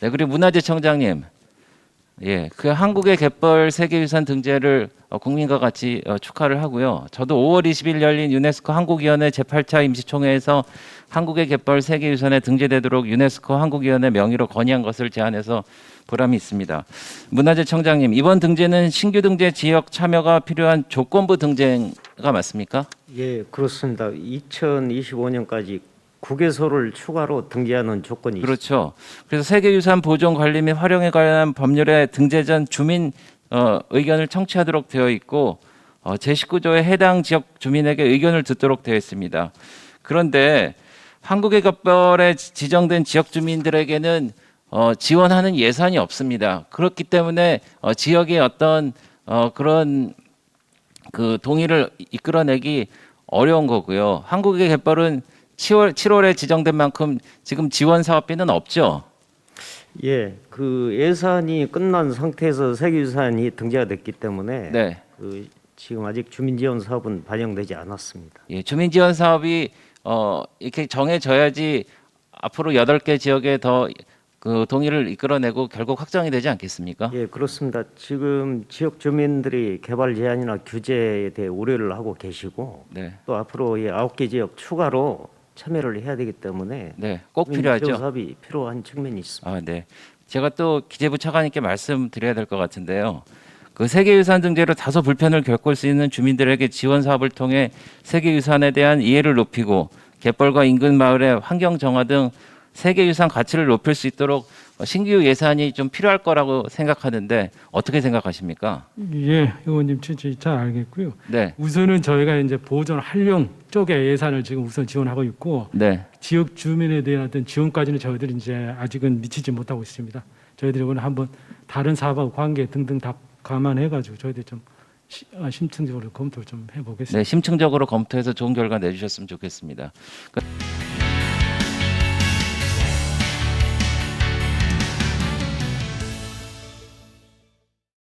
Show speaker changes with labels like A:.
A: 네, 그리고 문화재청장님. 예, 그 한국의 갯벌 세계유산 등재를 어, 국민과 같이 어, 축하를 하고요. 저도 5월 20일 열린 유네스코 한국위원회 제8차 임시총회에서 한국의 갯벌 세계유산에 등재되도록 유네스코 한국위원회 명의로 건의한 것을 제안해서 보람이 있습니다. 문화재청장님, 이번 등재는 신규 등재 지역 참여가 필요한 조건부 등재가 맞습니까?
B: 예, 그렇습니다. 2025년까지 국외소를 추가로 등재하는 조건이
A: 그렇죠. 그래서 세계유산 보존 관리 및 활용에 관한 법률에 등재 전 주민 어, 의견을 청취하도록 되어 있고 어, 제19조에 해당 지역 주민에게 의견을 듣도록 되어 있습니다. 그런데 한국의 갯벌에 지- 지정된 지역 주민들에게는 어, 지원하는 예산이 없습니다. 그렇기 때문에 어, 지역의 어떤 어, 그런 그 동의를 이끌어내기 어려운 거고요. 한국의 갯벌은 7월 7월에 지정된 만큼 지금 지원 사업비는 없죠.
B: 예, 그 예산이 끝난 상태에서 세계유산이 등재가 됐기 때문에
A: 네.
B: 그 지금 아직 주민 지원 사업은 반영되지 않았습니다.
A: 예, 주민 지원 사업이 어 이렇게 정해져야지 앞으로 여덟 개 지역에 더 그 동의를 이끌어내고 결국 확정이 되지 않겠습니까?
B: 예, 그렇습니다. 지금 지역 주민들이 개발 제한이나 규제에 대해 우려를 하고 계시고
A: 네.
B: 또 앞으로 이 아홉 개 지역 추가로 참여를 해야 되기 때문에
A: 네. 꼭 필요하죠.
B: 사업이 필요한 측면이 있습니다.
A: 아, 네. 제가 또 기재부 차관님께 말씀드려야 될 것 같은데요. 그 세계유산 등재로 다소 불편을 겪을 수 있는 주민들에게 지원 사업을 통해 세계유산에 대한 이해를 높이고 갯벌과 인근 마을의 환경 정화 등 세계유산 가치를 높일 수 있도록 신규 예산이 좀 필요할 거라고 생각하는데 어떻게 생각하십니까?
C: 예, 의원님 취지 잘 알겠고요.
A: 네,
C: 우선은 저희가 이제 보존 활용 쪽에 예산을 지금 우선 지원하고 있고
A: 네,
C: 지역 주민에 대한 어떤 지원까지는 저희들이 이제 아직은 미치지 못하고 있습니다. 저희들이 오늘 한번 다른 사업하고 관계 등등 다 감안해가지고 저희들이 좀 시- 아, 심층적으로 검토를 좀 해보겠습니다.
A: 네, 심층적으로 검토해서 좋은 결과 내주셨으면 좋겠습니다. 그-